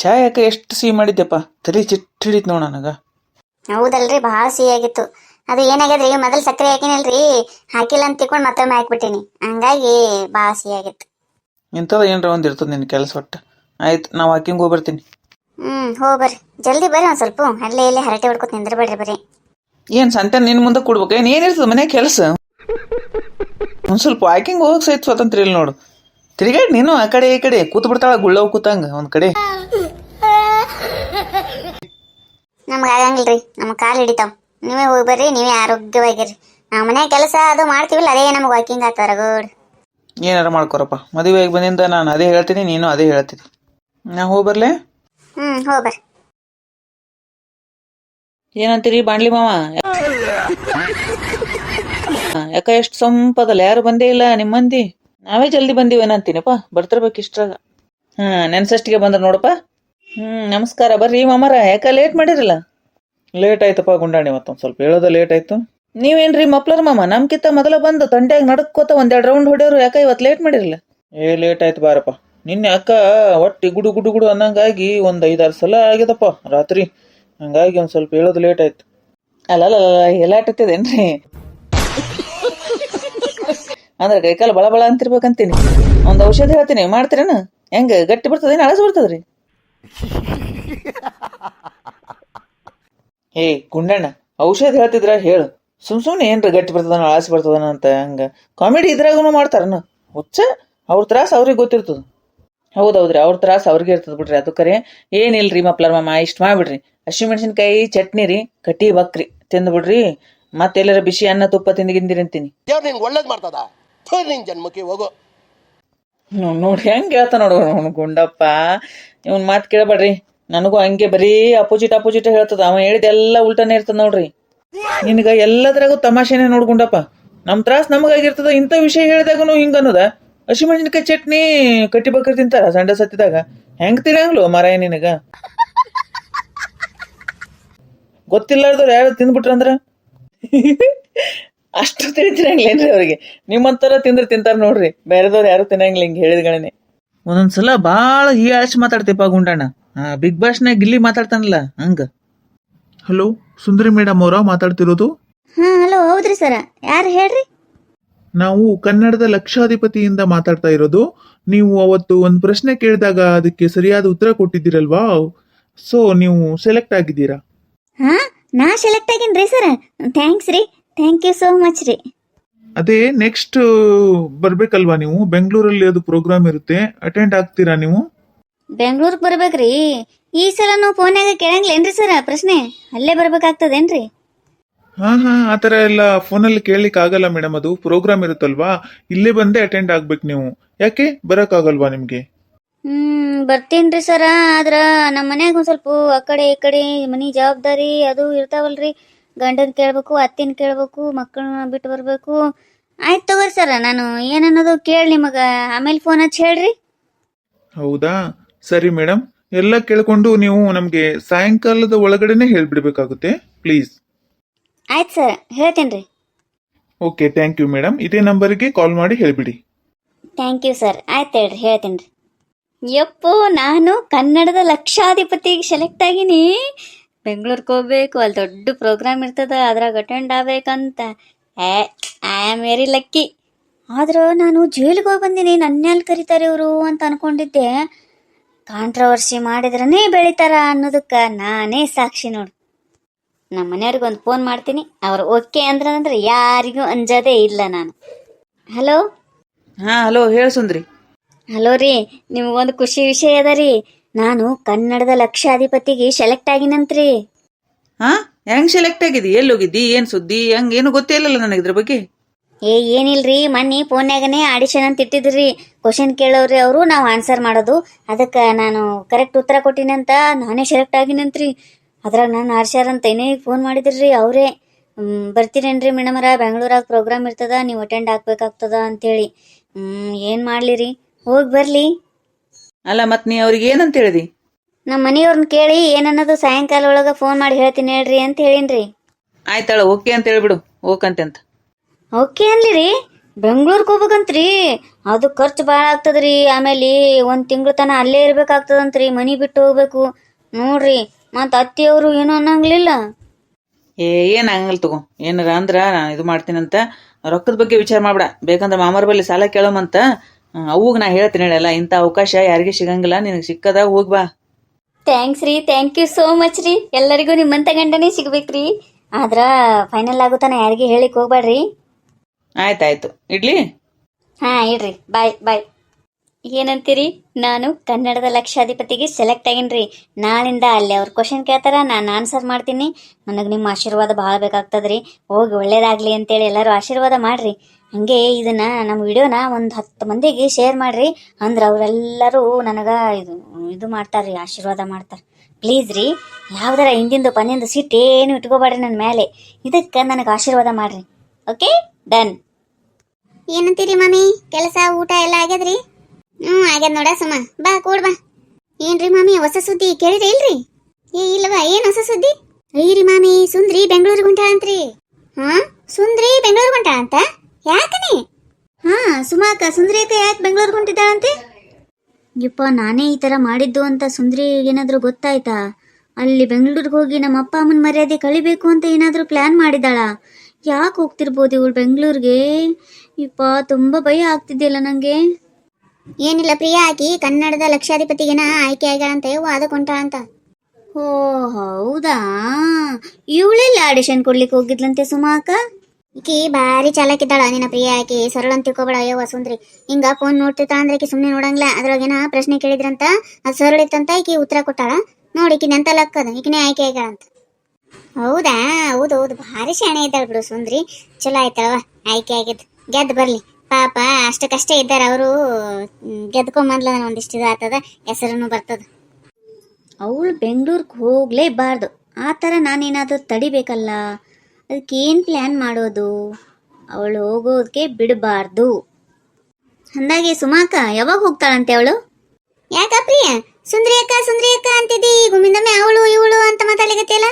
ಚಾ ಯಾಕೆ ಎಷ್ಟು ಸಿಹಿ ಮಾಡಿದ್ದೆಪ್ಪ ತಲೆ ಚಿಟ್ಟು ಹಿಡಿತು ನೋಡ ನನಗೆ. ಹೌದಲ್ರಿ ಭಾಳ ಸಿಹಿಯಾಗಿತ್ತು ಅದು ಏನಾಗ್ಯದ್ರಿ ಮೊದಲು ಸಕ್ಕರೆ ಹಾಕಿನಲ್ರಿ? ಹಾಕಿಲ್ಲ ಅಂತ ತಿಳ್ಕೊಂಡು ಮತ್ತೊಮ್ಮೆ ಹಾಕ್ಬಿಟ್ಟಿನಿ. ಹಂಗಾಗಿ ಭಾಳ ಸಿಹಿಯಾಗಿತ್ತು ಇಂಥದ್ದು ಏನರ ಒಂದು ಇರ್ತದೆ ನಿನ್ನ ಕೆಲಸ ಒಟ್ಟು. ಆಯ್ತು ನಾವು ವಾಕಿಂಗ್ ಹೋಗಿ ಬರ್ತೀನಿ ಹ್ಮ್ ಹೋ ಬರ್ರಿ ಜಲ್ದಿ ಬರ್ರಿ ಒಂದ್ ಸ್ವಲ್ಪ. ಅಲ್ಲೇ ಇಲ್ಲೇ ಹರಟೆ ಹೊಡ್ಕೊತ ನಿಂದ್ರಬೇಡ್ರಿ ಬರ್ರಿ ಏನು ಸಂತೆ ನಿನ್ನ ಮುಂದೆ ಕೊಡ್ಬೇಕು? ಏನು ಏನಿರ್ತದೆ ಮನೆ ಕೆಲಸ? ಒಂದು ಸ್ವಲ್ಪ ವಾಕಿಂಗ್ ಹೋಗಕ್ಕೆ ಸಹಿತ ಸ್ವತಂತ್ರ ಇಲ್ಲ ನೋಡು. ತಿರುಗಾಡಿ ನೀನು ಆ ಕಡೆ ಈ ಕಡೆ ಕೂತ್ ಬಿಡ್ತಾಳ ಗುಳ್ಳವ್ ಕೂತಂಗ ಒಂದ್ ಕಡೆ. ನಮ್ಗೆ ಆಗಂಗಿಲ್ರಿ ನಮ್ಮ ಕಾಲು ಹಿಡಿತಾವ್. ನೀವೇ ಹೋಗಿ ಬರ್ರಿ ನೀವೇ ಆರೋಗ್ಯವಾಗಿರ್ರಿ. ನಾವು ಮನ್ಯಾಗ ಕೆಲಸ ಅದು ಮಾಡ್ತೀವಲ್ಲ ಅದೇ ನಮ್ಗೆ ವಾಕಿಂಗ್ ಆಗ್ತಾರ ಗೋಡ್ ಏನಾರ ಮಾಡ್ಕೊರಪ್ಪ. ಮದುವೆಯಾಗಿ ಬಂದಿಂದ ನಾನು ಅದೇ ಹೇಳ್ತೀನಿ ನೀನು ಅದೇ ಹೇಳ್ತೀನಿ. ನಾ ಹೋಗಿ ಬರ್ಲೆ? ಹ್ಮ್ ಹೋಗಿ ಬರ್ರಿ. ಏನಂತೀರಿ ಬಾಣ್ಲಿ ಮಾವ? ಯಾಕ ಎಷ್ಟು ಸಂಪದಲ್ಲ ಯಾರು ಬಂದೇ ಇಲ್ಲ ನಿಮ್ಮ ಮಂದಿ ನಾವೇ ಜಲ್ದಿ ಬಂದೀವೇನಂತೀನಪ್ಪ ಬರ್ತಿರ್ಬೇಕು ಇಷ್ಟ್ರಾಗ. ಹಾ ನೆನ್ಸಷ್ಟಿಗೆ ಬಂದ್ರ ನೋಡಪ್ಪ. ಹ್ಮ್ ನಮಸ್ಕಾರ. ಬರ್ರಿ ಮಾಮರ ಯಾಕ ಲೇಟ್ ಮಾಡಿರಲ್ಲ? ಲೇಟ್ ಆಯ್ತಪ್ಪ ಗುಂಡಾಣಿ ಮತ್ತೊಂದ್ ಸ್ವಲ್ಪ ಹೇಳೋದ ಲೇಟ್ ಆಯ್ತು. ನೀವೇನ್ರಿ ಮಪ್ಲರ್ ಮಾಮ? ನಮ್ಕಿಂತ ಮೊದಲ ಬಂದು ತಂಡ್ಯಾಗ ನಡ್ಕೋತ ಒಂದೆರಡು ರೌಂಡ್ ಹೊಡೆಯೋರು ಯಾಕ ಇವತ್ತು ಲೇಟ್ ಮಾಡಿರಲ್ಲ? ಏ ಲೇಟ್ ಆಯ್ತು ಬಾರಪ್ಪ. ನಿನ್ನೆ ಅಕ್ಕ ಒಟ್ಟಿ ಗುಡು ಗುಡು ಗುಡು ಅನ್ನಂಗಾಗಿ ಒಂದು ಐದಾರು ಸಲ ಆಗ್ಯದಪ್ಪ ರಾತ್ರಿ. ಹಂಗಾಗಿ ಒಂದ್ ಸ್ವಲ್ಪ ಹೇಳೋದು ಲೇಟ್ ಆಯ್ತು. ಅಲ್ಲ ಅಲ್ಲ ಎಲ್ಲ ಎಲ್ಲಾಟತ್ತದೇನ್ರಿ ಅಂದ್ರೆ ಕೈಕಾಲು ಬಳ ಬಳ ಅಂತಿರ್ಬೇಕಂತೀನಿ. ಒಂದು ಔಷಧ ಹೇಳ್ತೀನಿ, ಮಾಡ್ತೀರೇನು? ಹೆಂಗ ಗಟ್ಟಿ ಬರ್ತದೆ ಅಳಸ ಬರ್ತದ್ರಿ? ಏ, ಗುಂಡಣ್ಣ, ಔಷಧ ಹೇಳ್ತಿದ್ರ ಹೇಳು. ಸುಮ್ ಸುಮ್ನೆ ಏನ್ರ ಗಟ್ಟಿ ಬರ್ತದನ ಅಳಸಿ ಬರ್ತದನ ಅಂತ ಹಂಗ. ಕಾಮಿಡಿ ಇದ್ರಾಗೂ ಮಾಡ್ತಾರನ? ಹುಚ್ಚ, ಅವ್ರ ತ್ರಾಸ ಅವ್ರಿಗೆ ಗೊತ್ತಿರ್ತದ. ಹೌದೌದ್ರಿ, ಅವ್ರ ತ್ರಾಸ ಅವ್ರಿಗೆ ಇರ್ತದ ಬಿಡ್ರಿ, ಅದು ಕರೆ. ಏನಿಲ್ರಿ ಮಪ್ಲರ್ ಮಾಮ, ಇಷ್ಟು ಮಾಡ್ಬಿಡ್ರಿ. ಹಸಿಮೆಣಸಿನ್ಕಾಯಿ ಚಟ್ನಿ ರೀ, ಕಟ್ಟಿ ಬಕ್ರಿ. ತಿಂದ್ಬಿಡ್ರಿ ಮತ್ತೆಲ್ಲರ ಬಿಸಿ ಅನ್ನ ತುಪ್ಪ ತಿಂದಿಗಿಂದಿರಿ ಅಂತೀನಿ. ಒಳ್ಳೇದು ಮಾಡ್ತದ? ಥು, ನಿನ್ ಜನ್ಮಕ್ಕೆ ಹೋಗು. ನೋಡ್ ಹೆಂಗ್ ಹೇಳ್ತ ನೋಡು ಅವನು ಗುಂಡಪ್ಪ. ಇವನ್ ಮಾತು ಕೇಳಬೇಡ್ರಿ. ನನಗೂ ಹಂಗೆ ಬರೀ ಅಪೋಸಿಟ್ ಅಪೋಸಿಟ್ ಹೇಳ್ತದ. ಅವ ಹೇಳಿದೆಲ್ಲ ಉಲ್ಟಾನೇ ಇರ್ತದ ನೋಡ್ರಿ. ನಿನಗ ಎಲ್ಲದ್ರಾಗೂ ತಮಾಷೆನೆ ನೋಡ್ಕೊಂಡಪ್ಪ ನಮ್ ತ್ರಾಸ್ ನಮಗಾಗಿರ್ತದ ಇಂಥ ವಿಷಯ ಹೇಳಿದಾಗನು ಹಿಂಗ ಅನ್ನೋದ? ಹಸಿಮೆಣಸಿನಕಾಯಿ ಚಟ್ನಿ ಕಟ್ಟಿ ಬಕ್ರಿ ತಿಂತಾರ ಸಂಡ ಸತ್ತಿದಾಗ. ಹೆಂಗ್ ತಿರಂಗ್ಲು ಮಾರಾಯ ನಿನಗ? ಗೊತ್ತಿಲ್ಲಾರ್ದವ್ರು ಯಾರು ತಿಂದ್ಬಿಟ್ರಂದ್ರ? ಅಷ್ಟು ತಿಳಿತಿರಂಗಿಲ್ಲೇನ್ರಿ ಅವ್ರಿಗೆ? ನಿಮ್ಮಂತರ ತಿಂದ್ರೆ ತಿಂತಾರ ನೋಡ್ರಿ. ಬೇರೆದವ್ರು ಯಾರು ತಿನ್ನಂಗಿಲ್ಲ ಹಿಂಗೆ ಹೇಳಿದ್ಗಳೇನೆ ಒಂದೊಂದ್ಸಲ ಭಾಳ ಹೀಯಾಳಿಸಿ ಮಾತಾಡ್ತೀಪ ಗುಂಡಣ್ಣ. ಬಿಗ್ ಬಾಸ್ನಾಗ ಗಿಲ್ಲಿ ಮಾತಾಡ್ತಾನಲ್ಲ ಹಂಗ? ಹಲೋ ಸುಂದರಿ ಮೇಡಮ್ ಅವರ ಮಾತಾಡ್ತಿರೋದು? ಹಾ ಹಲೋ ಹೌದ್ರಿ ಸರ. ಯಾರು ಹೇಳ್ರಿ? ನಾವು ಕನ್ನಡದ ಲಕ್ಷಾಧಿಪತಿಯಿಂದ ಮಾತಾಡ್ತಾ ಇರೋದು. ನೀವು ಅವತ್ತು ಒಂದು ಪ್ರಶ್ನೆ ಕೇಳಿದಾಗ ಅದಕ್ಕೆ ಸರಿಯಾದ ಉತ್ತರ ಕೊಟ್ಟಿದ್ದೀರಲ್ವಾ? ಸೊ ನೀವು ಸೆಲೆಕ್ಟ್ ಆಗಿದ್ದೀರಾ? ಹಾ ನಾ ಸೆಲೆಕ್ಟ್ ಆಗಿನ್ರಿ ಸರ. ಥ್ಯಾಂಕ್ಸ್ ರೀ. ಥ್ಯಾಂಕ್ ಯು ಸೋ ಮಚ್ ರೀ. ಅದೇ ನೆಕ್ಸ್ಟ್ ಬರ್ಬೇಕಲ್ವಾ ನೀವು? ಬೆಂಗಳೂರಲ್ಲಿ ಅದು ಪ್ರೋಗ್ರಾಮ್ ಇರುತ್ತೆ. ಅಟೆಂಡ್ ಆಗ್ತೀರಾ ನೀವು? ಬೆಂಗಳೂರಿಗೆ ಬರ್ಬೇಕ್ರಿ. ಈ ಸಲ ನಾವು ಫೋನ್ಯಾಗ ಕೇಳಂಗಿಲ್ಲೇನ್ರಿ ಸರ್ ಪ್ರಶ್ನೆ. ಅಲ್ಲೇ ಬರ್ಬೇಕಾಗ್ತದೇನ್ರಿ? ಹಾ ಹಾ ಆ ಥರ ಎಲ್ಲ ಫೋನಲ್ಲಿ ಕೇಳಲಿಕ್ಕೆ ಆಗಲ್ಲ ಮೇಡಮ್ ಅದು. ಪ್ರೋಗ್ರಾಮ್ ಇರುತ್ತಲ್ವಾ? ಇಲ್ಲೇ ಬಂದೇ ಅಟೆಂಡ್ ಆಗ್ಬೇಕು ನೀವು. ಯಾಕೆ? ಬರೋಕ್ಕಾಗಲ್ವಾ ನಿಮಗೆ? ಹ್ಮ್ ಬರ್ತೀನ್ರಿ ಸರ ಆದ್ರ ನಮ್ಮ ಮನ್ಯಾಗ ಒಂದ್ ಸ್ವಲ್ಪ ಆ ಕಡೆ ಈ ಕಡೆ ಮನಿ ಜವಾಬ್ದಾರಿ ಅದು ಇರ್ತಾವಲ್ರಿ. ಗಂಡನ್ ಕೇಳ್ಬೇಕು ಅತ್ತಿನ ಕೇಳ್ಬೇಕು ಮಕ್ಕಳನ್ನ ಬಿಟ್ಟು ಬರಬೇಕು. ಆಯ್ತು ತಗೋರಿ ಸರ ನಾನು ಏನನ್ನೋದು ಕೇಳಿ ನಿಮಗೆ. ಆಮೇಲೆ ಫೋನ್ ಹಚ್ಚಿ ಹೇಳ್ರಿ. ಹೌದಾ? ಸರಿ ಮೇಡಮ್ ಎಲ್ಲ ಕೇಳಿಕೊಂಡು ನೀವು ನಮಗೆ ಸಾಯಂಕಾಲದ ಒಳಗಡೆನೆ ಹೇಳ್ಬಿಡ್ಬೇಕಾಗುತ್ತೆ ಪ್ಲೀಸ್. ಆಯ್ತು ಸರ್ ಹೇಳ್ತೇನ್ರಿ. ಓಕೆ ಥ್ಯಾಂಕ್ ಯು ಮೇಡಮ್ ಇದೇ ನಂಬರ್ಗೆ ಕಾಲ್ ಮಾಡಿ ಹೇಳಿಬಿಡಿ. Thank you sir. ಆಯ್ತು ಹೇಳ್ರಿ ಹೇಳ್ತೇನ್ರಿ. ಯಪ್ಪು ನಾನು ಕನ್ನಡದ ಲಕ್ಷಾಧಿಪತಿಗೆ ಸೆಲೆಕ್ಟ್ ಆಗೀನಿ. ಬೆಂಗ್ಳೂರ್ಗೆ ಹೋಗ್ಬೇಕು ಅಲ್ಲಿ ದೊಡ್ಡ ಪ್ರೋಗ್ರಾಮ್ ಇರ್ತದ ಅದ್ರಾಗ ಅಟೆಂಡ್ ಆಗ್ಬೇಕಂತ. ಏ ಐ ಆಮ್ ವೆರಿ ಲಕ್ಕಿ ಆದರೂ ನಾನು ಜೈಲಿಗೆ ಹೋಗಿ ಬಂದೀನಿ ನನ್ನೆಲ್ಲಿ ಕರೀತಾರೆ ಇವರು ಅಂತ ಅನ್ಕೊಂಡಿದ್ದೆ. ಕಾಂಟ್ರವರ್ಸಿ ಮಾಡಿದ್ರನೇ ಬೆಳಿತಾರ ಅನ್ನೋದಕ್ಕೆ ನಾನೇ ಸಾಕ್ಷಿ ನೋಡು. ನಮ್ಮ ಮನೆಯವ್ರಿಗೆ ಒಂದು ಫೋನ್ ಮಾಡ್ತೀನಿ. ಅವ್ರು ಓಕೆ ಅಂದ್ರಂದ್ರೆ ಯಾರಿಗೂ ಅಂಜದೇ ಇಲ್ಲ ನಾನು. ಹಲೋ ಹಾ ಹಲೋ ಹೇಳು ಸುಂದ್ರಿ. ಹಲೋ ರೀ ನಿಮಗೊಂದು ಖುಷಿ ವಿಷಯ ಅದ ರೀ. ನಾನು ಕನ್ನಡದ ಲಕ್ಷಾಧಿಪತಿಗೆ ಸೆಲೆಕ್ಟ್ ಆಗಿನಂತ್ರಿ. ಹಾ ಹೆಂಗ್ ಸೆಲೆಕ್ಟ್ ಆಗಿದಿ? ಎಲ್ಲಿ ಹೋಗಿದ್ದಿ ಏನ್ ಸುದ್ದಿ? ಹಂಗ ಏನು ಗೊತ್ತೇ ಇಲ್ಲಲ್ಲ ನನಗೆ ಇದ್ರ ಬಗ್ಗೆ. ಏ ಏನಿಲ್ರಿ ಮೊನ್ನೆ ಫೋನ್ಯಾಗನೇ ಆಡಿಷನ್ ಅಂತ ಇಟ್ಟಿದ್ರಿ. ಕ್ವಶನ್ ಕೇಳೋರಿ ಅವರು ನಾವು ಆನ್ಸರ್ ಮಾಡೋದು. ಅದಕ್ಕೆ ನಾನು ಕರೆಕ್ಟ್ ಉತ್ತರ ಕೊಟ್ಟಿನಂತ ನಾನೇ ಸೆಲೆಕ್ಟ್ ಆಗಿನಂತ್ರಿ. ಅದ್ರಾಗ ನಾನು ಆರ್ಷಾರ್ ಅಂತ ಏನೇ ಫೋನ್ ಮಾಡಿದ್ರಿ ಅವರೇ ಬರ್ತೀರೇನ್ರಿ ಮೇಡಮರ ಬೆಂಗಳೂರಾಗ ಪ್ರೋಗ್ರಾಮ್ ಇರ್ತದ ನೀವು ಅಟೆಂಡ್ ಆಗ್ಬೇಕಾಗ್ತದ ಅಂತೇಳಿ. ಹ್ಮ್ ಏನು ಮಾಡಲಿ ರೀ ಹೋಗಿ ಬರಲಿ. ಅಲ್ಲ ಮತ್ ನೀ ಅವ್ರಿಗೆ ಏನಂತ ಹೇಳಿದಿ? ನಮ್ಮ ಮನೆಯವ್ರನ್ನ ಕೇಳಿ ಏನನ್ನೋದು ಸಾಯಂಕಾಲ ಒಳಗ ಫೋನ್ ಮಾಡಿ ಹೇಳ್ತೀನಿ ಹೇಳ್ರಿ ಅಂತ ಹೇಳಿನ್ರಿ. ಆಯ್ತಾಳ ಓಕೆ ಅಂತ ಹೇಳ್ಬಿಡು ಓಕಂತೆ ಅಂತ ಓಕೆ ಅನ್ಲಿ ರೀ ಬೆಂಗ್ಳೂರ್ಗೆ ಹೋಗ್ಬೇಕಂತ್ರಿ? ಅದು ಖರ್ಚು ಭಾಳ ಆಗ್ತದ್ರಿ ಆಮೇಲೆ ಒಂದ್ ತಿಂಗಳು ತನ ಅಲ್ಲೇ ಇರ್ಬೇಕಾಗ್ತದಂತ್ರಿ ಮನಿ ಬಿಟ್ಟು ಹೋಗ್ಬೇಕು. ನೋಡ್ರಿ ಮತ್ತು ಅತ್ತಿಯವರು ಏನೂ ಅನ್ನಂಗ್ಲಿಲ್ಲ. ಏ ಏನ್ ಹಂಗಲ್ ತಗೋ ಏನಾರ ಅಂದ್ರ ನಾನು ಇದು ಮಾಡ್ತೀನಂತ. ರೊಕ್ಕದ ಬಗ್ಗೆ ವಿಚಾರ ಮಾಡ್ಬೇಡ ಬೇಕಂದ್ರೆ ಮಾಮರ ಬಲ್ಲಿ ಸಾಲ ಕೇಳೋಮಂತ. ಅವಾಗ ನಾ ಹೇಳ್ತೀನಿ ಹೇಳಲ್ಲ ಇಂಥ ಅವಕಾಶ ಯಾರಿಗೂ ಸಿಗಂಗಿಲ್ಲ. ನಿನಗೆ ಸಿಕ್ಕದ ಹೋಗಿ ಬಾ. ಥ್ಯಾಂಕ್ಸ್ ರೀ. ಥ್ಯಾಂಕ್ ಯು ಸೋ ಮಚ್ ರೀ. ಎಲ್ಲರಿಗೂ ನಿಮ್ಮಂತ ಗಂಡನೇ ಸಿಗ್ಬೇಕ್ರಿ. ಆದ್ರ ಫೈನಲ್ ಆಗುತ್ತಾನ ಯಾರಿಗೆ ಹೇಳಿಕ್ ಹೋಗ್ಬೇಡ್ರಿ. ಆಯ್ತಾಯ್ತು. ಇಡ್ಲಿ? ಹಾ ಇಡ್ರಿ. ಬಾಯ್ ಬಾಯ್ ಏನಂತೀರಿ? ನಾನು ಕನ್ನಡದ ಲಕ್ಷಾಧಿಪತಿಗೆ ಸೆಲೆಕ್ಟ್ ಆಗೀನ್ರಿ. ನಾಳಿಂದ ಅಲ್ಲಿ ಅವ್ರ ಕ್ವಶನ್ ಕೇಳ್ತಾರ ನಾನು ಆನ್ಸರ್ ಮಾಡ್ತೀನಿ. ನನಗೆ ನಿಮ್ಮ ಆಶೀರ್ವಾದ ಭಾಳ ಬೇಕಾಗ್ತದ್ರಿ. ಹೋಗಿ ಒಳ್ಳೇದಾಗ್ಲಿ ಅಂತೇಳಿ ಎಲ್ಲರೂ ಆಶೀರ್ವಾದ ಮಾಡ್ರಿ. ಹಂಗೆ ಇದನ್ನ ನಮ್ಮ ವಿಡಿಯೋನ ಒಂದು ಹತ್ತು ಮಂದಿಗೆ ಶೇರ್ ಮಾಡ್ರಿ. ಅಂದ್ರೆ ಅವರೆಲ್ಲರೂ ನನಗೆ ಇದು ಇದು ಮಾಡ್ತಾರ್ರಿ, ಆಶೀರ್ವಾದ ಮಾಡ್ತಾರೆ. ಪ್ಲೀಸ್ ರೀ, ಯಾವ್ದಾರ ಹಿಂದಿಂದು ಪನ್ನಿಂದು ಸಿಟ್ಟು ಏನು ಇಟ್ಕೋಬೇಡ್ರಿ ನನ್ನ ಮೇಲೆ ಇದಕ್ಕೆ ನನಗೆ ಆಶೀರ್ವಾದ ಮಾಡ್ರಿ. ಓಕೆ ಡನ್ ಏನಂತೀರಿ ಮಮ್ಮಿ ಕೆಲಸ, ಊಟ ಎಲ್ಲ ಆಗ್ಯದ್ರಿ? ಹ್ಞೂ, ಆಗ್ಯದ ನೋಡ ಸುಮ್ಮ ಬಾ, ಕೂಡ್ ಬಾ. ಏನ್ರಿ ಮಮ್ಮಿ ಹೊಸ ಸುದ್ದಿ ಕೇಳಿರಿ ಇಲ್ರಿ? ಏ ಇಲ್ಲವಾ ಏನು ಹೊಸ ಸುದ್ದಿ? ಐರಿ ಮಾಮಿ, ಸುಂದ್ರಿ ಬೆಂಗಳೂರಿಗೆ ಹೊಂಟಾಳಂತ್ರಿ ಹಾ, ಸುಂದ್ರಿ ಬೆಂಗಳೂರಿಗೆ ಹೊಂಟಾಳ ಅಂತ? ಯಾಕನಿ? ಹಾ ಸುಮಾಕ ಸುಂದ್ರಿಯಕ್ಕ ಯಾಕೆ ಬೆಂಗಳೂರಿಗೆ ಹೊಂಟಿದ್ದಾಳಂತೆ? ಯಪ್ಪ ನಾನೇ ಈ ಥರ ಮಾಡಿದ್ದು ಅಂತ ಸುಂದ್ರಿ ಏನಾದರೂ ಗೊತ್ತಾಯ್ತಾ? ಅಲ್ಲಿ ಬೆಂಗಳೂರಿಗೆ ಹೋಗಿ ನಮ್ಮ ಅಪ್ಪ ಅಮ್ಮನ ಮರ್ಯಾದೆ ಕಳಿಬೇಕು ಅಂತ ಏನಾದರೂ ಪ್ಲ್ಯಾನ್ ಮಾಡಿದಾಳ ಯಾಕೆ ಹೋಗ್ತಿರ್ಬೋದು ಇವಳು ಬೆಂಗಳೂರಿಗೆ? ಯಪ್ಪ ತುಂಬ ಭಯ ಆಗ್ತಿದೆಯಲ್ಲ ನನಗೆ ಏನಿಲ್ಲ ಪ್ರಿಯಾ ಆಕಿ ಕನ್ನಡದ ಲಕ್ಷಾಧಿಪತಿಗೆನ ಆಯ್ಕೆ ಆಗ್ಯಾಳಂತ ವಾದ ಕೊಂಟ ಅಂತ ಓ ಹೌದಾ? ಇವಳೆಲ್ಲ ಆಡಿಷನ್ ಕೊಡ್ಲಿಕ್ಕೆ ಹೋಗಿದ್ಲಂತೆ ಸುಮಾಕ? ಈಕಿ ಭಾರಿ ಚಾಲಾಕಿದ್ದಾಳ, ನಿನ್ನ ಪ್ರಿಯ ಆಕಿ. ಸರಳ ಅಂತ ತಿಳ್ಕೊಬೇಡ. ಯವ್ವ ಸುಂದ್ರಿ ಹಿಂಗ ಫೋನ್ ನೋಡ್ತಿರ್ತಾಳ ಅಂದ್ರೆ ಆಕಿ ಸುಮ್ಮನೆ ನೋಡಂಗಿಲ್ಲ. ಅದ್ರೊಳಗೇನ ಪ್ರಶ್ನೆ ಕೇಳಿದ್ರಂತ, ಅದು ಸರಳ ಇತ್ತಂತ ಈಕಿ ಉತ್ತರ ಕೊಟ್ಟಾಳ. ನೋಡಿ, ಈಕಿ ನೆಂತ ಲಕ್ಕದ ಈಕಿನೇ ಆಯ್ಕೆ ಆಗ್ಯಾಳಂತ ಹೌದಾ? ಹೌದು ಹೌದು. ಭಾರಿ ಶಾಣೆ ಇದ್ದಾಳ ಬಿಡು ಸುಂದ್ರಿ ಚಲೋ ಆಯ್ತವ ಆಯ್ಕೆ ಆಗಿದ್ ಗೆದ್ದು ಬರ್ಲಿ. ಪಾಪ, ಅಷ್ಟಕ್ಕಷ್ಟೇ ಇದ್ದಾರೆ ಅವರು. ಗೆದ್ಕೊಂಬಂದ್ಲ ಒಂದಿಷ್ಟು ಇದು ಆತದ ಹೆಸರನ್ನು ಬರ್ತದ. ಅವಳು ಬೆಂಗಳೂರಿಗೆ ಹೋಗ್ಲೇಬಾರ್ದು. ಆ ಥರ ನಾನೇನಾದರೂ ತಡಿಬೇಕಲ್ಲ? ಅದಕ್ಕೆ ಏನು ಪ್ಲ್ಯಾನ್ ಮಾಡೋದು? ಅವಳು ಹೋಗೋದಕ್ಕೆ ಬಿಡಬಾರ್ದು. ಅಂದಾಗೆ ಸುಮಾಕ ಯಾವಾಗ ಹೋಗ್ತಾಳಂತೆ ಅವಳು? ಯಾಕ ಪ್ರಿಯ? ಸುಂದ್ರಿ ಅಕ್ಕ ಸುಂದ್ರಿ ಅಕ್ಕ ಅಂತಿದ್ದಿ ಅವಳು, ಇವಳು ಅಂತ ಮಾತಾಡ್ಲಿಕತ್ತಿಯಲ್ಲ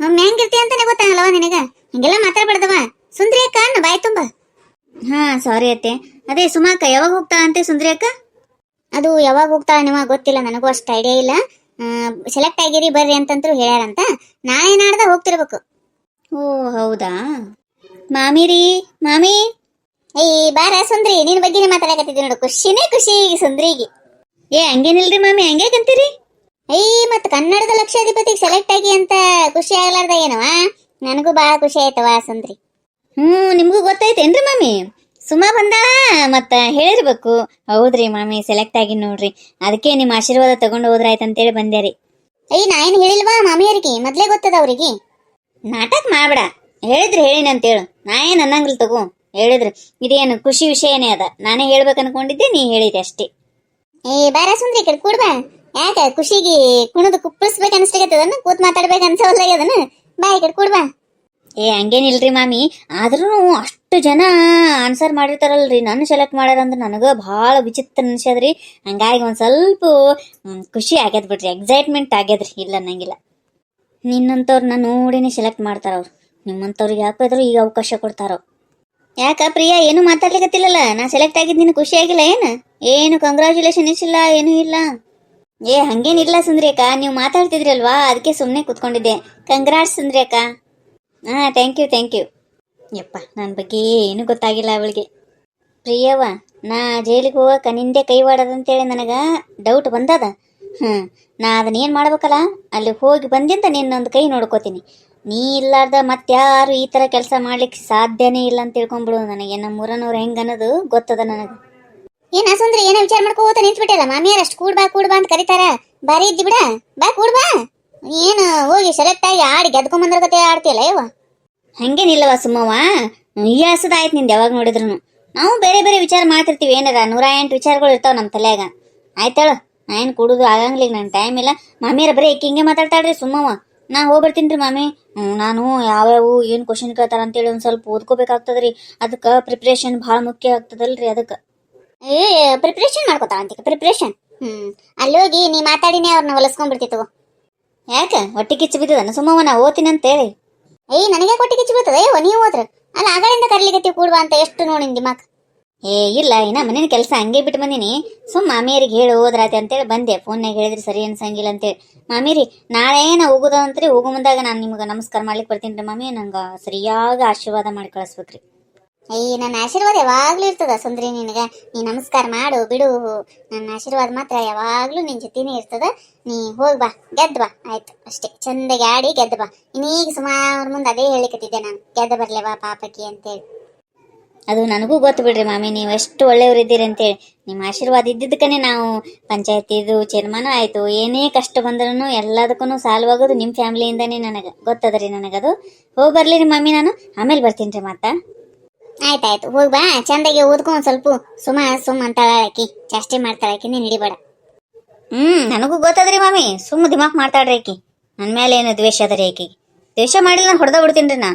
ಒಮ್ಮೆ ಹೆಂಗಿರ್ತಿ ಅಂತಾನೆ ಗೊತ್ತಾಗಲ್ಲವ ನಿನಗ? ಹಿಂಗೆಲ್ಲ ಮಾತಾಡ್ಬಾರ್ದವ ಸುಂದ್ರಿ ಅಕ್ಕ ಅನ್ನು ಬಾಯ್ ತುಂಬ. ಹಾ ಸಾರಿ ಅತ್ತೆ. ಅದೇ ಸುಮಾಕ ಯಾವಾಗ ಹೋಗ್ತಾಳಂತೆ ಸುಂದ್ರಿ ಅಕ್ಕ ಅದು ಯಾವಾಗ ಹೋಗ್ತಾಳ ನಿಮಗೆ ಗೊತ್ತಿಲ್ಲ. ನನಗೂ ಅಷ್ಟು ಐಡಿಯಾ ಇಲ್ಲ. ಸೆಲೆಕ್ಟ್ ಆಗಿರಿ, ಬರ್ರಿ ಅಂತಂದ್ರು ಹೇಳ್ಯಾರಂತ. ನಾಳೆ ನಾಡ್ದ ಹೋಗ್ತಿರ್ಬೇಕು. ಓ, ಹೌದಾ? ಮಾಮಿ ರೀ ಮಾಮಿ. ಏ, ಬಾರ ಸುಂದ್ರಿ, ನಿನ್ ಬಗ್ಗೆನೇ ಮಾತಾಡಕತ್ತಿದ್ದೆ ನೋಡು. ಖುಷಿನೇ ಖುಷಿ ಸುಂದ್ರಿಗೆ. ಏ, ಹಂಗೇನಿಲ್ರಿ ಮಾಮಿ, ಹಂಗೆ ಕಂತೀರಿ? ಏಯ್ ಮತ್ ಕನ್ನಡದ ಲಕ್ಷಾಧಿಪತಿಗೆ ಸೆಲೆಕ್ಟ್ ಆಗಿ ಅಂತ ಖುಷಿ ಆಗ್ಲಾರ್ದ ಏನವ ನನಗೂ ಬಹಳ ಖುಷಿ ಆಯ್ತವ ಸುಂದ್ರಿ. ಹ್ಞೂ, ನಿಮಗೂ ಗೊತ್ತಾಯ್ತೇನ್ರಿ ಮಾಮಿ? ಸುಮಾ ಬಂದಾಳ, ಮತ್ತ ಹೇಳಿರ್ಬೇಕು. ಹೌದ್ರಿ ಮಾಮಿ ಸೆಲೆಕ್ಟ್ ಆಗಿ ನೋಡ್ರಿ. ಅದಕ್ಕೆ ನಿಮ್ಮ ಆಶೀರ್ವಾದ ತಗೊಂಡು ಹೋದ್ರಾಯ್ತಂತೇಳಿ ಬಂದೆ ರೀ. ಏಯ್ ನಾ ಏನು ಹೇಳಿಲ್ವಾ ಮಾಮಿಯರಿಗೆ ಮೊದ್ಲೇ ಗೊತ್ತದ ಅವ್ರಿಗೆ. ನಾಟಕ ಮಾಡ್ಬೇಡ. ಹೇಳಿದ್ರೆ ಹೇಳಿನ ಅಂತೇಳು. ನಾ ಏನು ಅನ್ನಂಗಿಲ್ಲ ತಗೋ. ಹೇಳಿದ್ರು. ಇದೇನು ಖುಷಿ ವಿಷಯನೇ ಅದ. ನಾನೇ ಹೇಳ್ಬೇಕು ಅನ್ಕೊಂಡಿದ್ದೆ ನೀ ಹೇಳಿದೆ ಅಷ್ಟೇ. ಏ ಬಾರ ಸುಂದ್ರಿ ಈ ಕಡೆ ಕೂಡ್ ಬಾ. ಯಾಕ ಖುಷಿಗೆ ಕುಣದು ಕುಪ್ಪಳಿಸ್ಬೇಕು ಅನ್ಸ್ಲಿಕತ್ತದನ್ನ ಕೂತ್ ಮಾತಾಡ್ಬೇಕು ಅದನ್ನ? ಬಾ ಈ ಕಡೆ ಕೂಡ್ ಬಾ. ಏ ಹಂಗೇನಿಲ್ರಿ ಮಾಮಿ. ಆದ್ರೂ ಅಷ್ಟು ಜನ ಆನ್ಸರ್ ಮಾಡಿರ್ತಾರಲ್ರಿ. ನನ್ನ ಸೆಲೆಕ್ಟ್ ಮಾಡ್ಯಾರಂದ್ರೆ ನನಗೆ ಭಾಳ ವಿಚಿತ್ರ ಅನ್ಸ್ಯದ್ರಿ. ಹಂಗಾಗಿ ಒಂದು ಸ್ವಲ್ಪ ಖುಷಿ ಆಗ್ಯದ ಬಿಡ್ರಿ. ಎಕ್ಸೈಟ್ಮೆಂಟ್ ಆಗ್ಯದ್ರಿ. ಇಲ್ಲ ಅನ್ನಂಗಿಲ್ಲ. ನಿನ್ನಂಥವ್ರನ್ನ ನೋಡಿನೇ ಸೆಲೆಕ್ಟ್ ಮಾಡ್ತಾರ? ಅವ್ರು ನಿಮ್ಮಂಥವ್ರಿಗೆ ಯಾಕಾದ್ರೂ ಈಗ ಅವಕಾಶ ಕೊಡ್ತಾರೋ? ಯಾಕ ಪ್ರಿಯಾ, ಏನು ಮಾತಾಡ್ಲಿಕತ್ತಿಲ್ಲಲ್ಲ? ನಾ ಸೆಲೆಕ್ಟ್ ಆಗಿದ್ದು ನಿನ್ನ ಖುಷಿ ಆಗಿಲ್ಲ ಏನು? ಏನು ಕಂಗ್ರಾಚುಲೇಷನ್ ಇಲ್ಲ ಏನೂ ಇಲ್ಲ. ಏ ಹಂಗೇನಿಲ್ಲ ಸುಂದ್ರಿ ಅಕ್ಕ ನೀವು ಮಾತಾಡ್ತಿದ್ರಲ್ವಾ? ಅದಕ್ಕೆ ಸುಮ್ಮನೆ ಕೂತ್ಕೊಂಡಿದ್ದೆ. ಕಂಗ್ರಾಟ್ಸ್ ಸುಂದ್ರಿ ಅಕ್ಕ ಹಾಂ ಥ್ಯಾಂಕ್ ಯು ಥ್ಯಾಂಕ್ ಯು ಯಪ್ಪ ನನ್ನ ಬಗ್ಗೆ ಏನು ಗೊತ್ತಾಗಿಲ್ಲ ಅವಳಿಗೆ. ಪ್ರಿಯವ್ವ, ನಾ ಜೈಲಿಗೆ ಹೋಗಕ್ಕೆ ನಿಂದೆ ಕೈವಾಡದಂತೇಳಿ ನನಗೆ ಡೌಟ್ ಬಂದದ. ಹ್ಞೂ ನಾ ಅದನ್ನ ಏನು ಮಾಡ್ಬೇಕಲ್ಲ? ಅಲ್ಲಿ ಹೋಗಿ ಬಂದಿಂದ ನಿನ್ನೊಂದು ಕೈ ನೋಡ್ಕೋತೀನಿ. ನೀ ಇಲ್ಲಾರ್ದ ಮತ್ತಾರು ಈ ಥರ ಕೆಲಸ ಮಾಡ್ಲಿಕ್ಕೆ ಸಾಧ್ಯನೇ ಇಲ್ಲ ಅಂತ ತಿಳ್ಕೊಂಬಿಡು ನನಗೆ. ನಮ್ಮ ಊರನವ್ರು ಹೆಂಗೆ ಅನ್ನೋದು ಗೊತ್ತದ ನನಗೆ. ಏನ ಅಸಂದ್ರೆ ಏನೋ ವಿಚಾರ ಮಾಡ್ಕೋತ ನಿಂತ್ಬಿಟ್ಟಿಲ್ಲ? ಮಾಮಿಯಾರ ಅಷ್ಟು ಕೂಡ್ ಬಾ ಕೂಡ್ ಬಾ ಅಂತ ಕರೀತಾರ. ಬಾರಿ ಇದ್ದಿ ಬಿಡ. ಬಾ ಕೂಡ್ ಬಾ ಏನು ಹೋಗಿ ಸೆಲೆಕ್ಟ್ ಆಗಿ ಆಡಿ ಗೆದ್ಕೊಂಬಂದ್ರ ಕತೆ ಆಡ್ತಿಯಲ್ಲ ಯವ್ವ? ಹಂಗೇನಿಲ್ಲವ ಸುಮ್ಮವ ಈ ಆಯ್ತು ನಿಂದು ಯಾವಾಗ ನೋಡಿದ್ರು ನಾವು ಬೇರೆ ಬೇರೆ ವಿಚಾರ ಮಾಡ್ತಿರ್ತೀವಿ. ಏನಾರ ನೂರ ಎಂಟು ವಿಚಾರಗಳು ಇರ್ತಾವ ನಮ್ಮ ತಲೆಯಾಗ. ಆಯ್ತಾಳು ಏನು ಕುಡುದು ಆಗಂಗಿಲ್ಲ ನನ್ನ ಟೈಮ್ ಇಲ್ಲ. ಮಾಮಿಯರ ಬರೀ ಹಿಂಗೆ ಮಾತಾಡ್ತಾಳ್ರಿ ಸುಮ್ಮವ. ನಾ ಹೋಗ್ಬರ್ತೀನಿ ರೀ ಮಾಮಿ ನಾನು ಯಾವ್ಯಾವ ಏನು ಕ್ವಶನ್ ಕೇಳ್ತಾರ ಅಂತೇಳಿ ಒಂದು ಸ್ವಲ್ಪ ಓದ್ಕೋಬೇಕಾಗ್ತದ್ರಿ. ಅದಕ್ಕೆ ಪ್ರಿಪ್ರೇಷನ್ ಭಾಳ ಮುಖ್ಯ ಆಗ್ತದಲ್ರಿ ಅದಕ್ಕೆ. ಏ ಪ್ರಿಪ್ರೇಷನ್ ಮಾಡ್ಕೋತಾಳ ಅಂತ ಪ್ರಿಪ್ರೇಷನ್ ಹ್ಞೂ ಅಲ್ಲಿ ಹೋಗಿ ನೀ ಮಾತಾಡಿನೇ ಅವ್ರನ್ನ ಹೊಲಸ್ಕೊಂಡ್ಬಿಡ್ತಿತ್ತು ಯಾಕೆ? ಹೊಟ್ಟೆ ಕಿಚ್ಚು ಬಿದ್ದದನ? ಸುಮ್ಮವ್ವ ನಾ ಓದ್ತೀನಿ ಅಂತೇಳಿ. ಏಯ್ ನನಗೆ ಕೊಟ್ಟಿ ಕಿಚ್ಚು ಬೀಳ್ತದೆ ಅಯ್ಯೋ ನೀವು ಹೋದ್ರ. ಅಲ್ಲ ಆಗಳಿಂದ ಕರ್ಲಿಕತ್ತಿ ಕೂಡುವ ಅಂತ ಎಷ್ಟು ನೋಡಿ ದಿಮಾಕ್ ಏ, ಇಲ್ಲ, ಇನ್ನ ಮನೇನ ಕೆಲಸ ಹಂಗೆ ಬಿಟ್ಟು ಬಂದೀನಿ. ಸುಮ್ಮ ಮಾಮಿಯರಿಗೆ ಹೇಳಿ ಹೋದ್ರಾತೆ ಅಂತೇಳಿ ಬಂದೆ. ಫೋನ್ನಾಗ ಹೇಳಿದ್ರಿ ಸರಿ ಅನ್ಸಂಗಿಲ್ಲ ಅಂತೇಳಿ. ಮಾಮಿರಿ, ನಾಳೆ ನಾ ಹೋಗುದ ಅಂತ್ರಿ? ಹೋಗೋ ಮುಂದಾಗ ನಾನು ನಿಮ್ಗೆ ನಮಸ್ಕಾರ ಮಾಡ್ಲಿಕ್ಕೆ ಬರ್ತೀನಿ ರೀ ಮಾಮಿ. ನಂಗೆ ಸರಿಯಾಗಿ ಆಶೀರ್ವಾದ ಮಾಡಿ ಕಳಿಸ್ಬೇಕ್ರಿ. ಅಯ್ಯ ನನ್ನ ಆಶೀರ್ವಾದ ಯಾವಾಗ್ಲೂ ಇರ್ತದ ಸುಂದ್ರಿ ನಿನಗೆ. ನೀ ನಮಸ್ಕಾರ ಮಾಡು, ಬಿಡು. ನನ್ನ ಆಶೀರ್ವಾದ ಮಾತ್ರ ಯಾವಾಗ್ಲೂ ನಿನ್ ಜೊತೆನೇ ಇರ್ತದ. ನೀ ಹೋಗ್ ಬಾ, ಗೆದ್ದ ಬಾ. ಆಯ್ತು, ಅಷ್ಟೇ. ಚಂದಗೆ ಆಡಿ ಗೆದ್ದ ಬಾ. ಇನ್ನೀಗ ಸುಮಾರು ಮುಂದೆ ಅದೇ ಹೇಳಿಕತ್ತಿದ್ದೆ ನಾನು. ಗೆದ್ದ ಬರ್ಲೇವಾ ಪಾಪಕ್ಕೆ ಅಂತೇಳಿ. ಅದು ನನಗೂ ಗೊತ್ತು ಬಿಡ್ರಿ ಮಾಮಿ ನೀವು ಎಷ್ಟು ಒಳ್ಳೆಯವರಿದ್ದೀರಿ ಅಂತೇಳಿ ನಿಮ್ಮ ಆಶೀರ್ವಾದ ಇದ್ದಿದ್ದಕ್ಕನೇ ನಾವು. ಪಂಚಾಯತಿದು ಚೇರ್ಮನ್ ಆಯಿತು. ಏನೇ ಕಷ್ಟ ಬಂದ್ರೂ ಎಲ್ಲದಕ್ಕೂ ಸಾಲ್ವಾಗೋದು ನಿಮ್ಮ ಫ್ಯಾಮಿಲಿಯಿಂದನೇ ನನಗೆ. ಗೊತ್ತದ್ರಿ ನನಗದು. ಹೋಗಿ ಬರಲಿ ರೀ ಮಮ್ಮಿ ನಾನು. ಆಮೇಲೆ ಬರ್ತೀನಿ ರೀ ಮತ್ತೆ. ಆಯ್ತಾಯ್ತು ಹೋಗ್ ಬಾ. ಚಂದಾಗಿ ಓದ್ಕೊಂಡು ಸ್ವಲ್ಪ. ಸುಮ ಸುಮ್ ಹಾಕಿ ಜಾಸ್ತಿ ಮಾಡ್ತಾಳಾಕಿ ನೀನು ಹಿಡಿಬೇಡ. ಹ್ಞೂ ನನಗೂ ಗೊತ್ತದ್ರಿ ಮಾಮಿ. ಸುಮ್ಮ ದಿಮಾಕ್ ಮಾಡ್ತಾಳ್ರಿ ಆಕಿ. ನನ್ನ ಮೇಲೆ ಏನು ದ್ವೇಷ ಅದ ರೀ ಆಕಿಗೆ. ದ್ವೇಷ ಮಾಡಿಲ್ಲ ನಾನು ಹೊಡೆದ ಬಿಡ್ತೀನಿ ರೀ ನಾ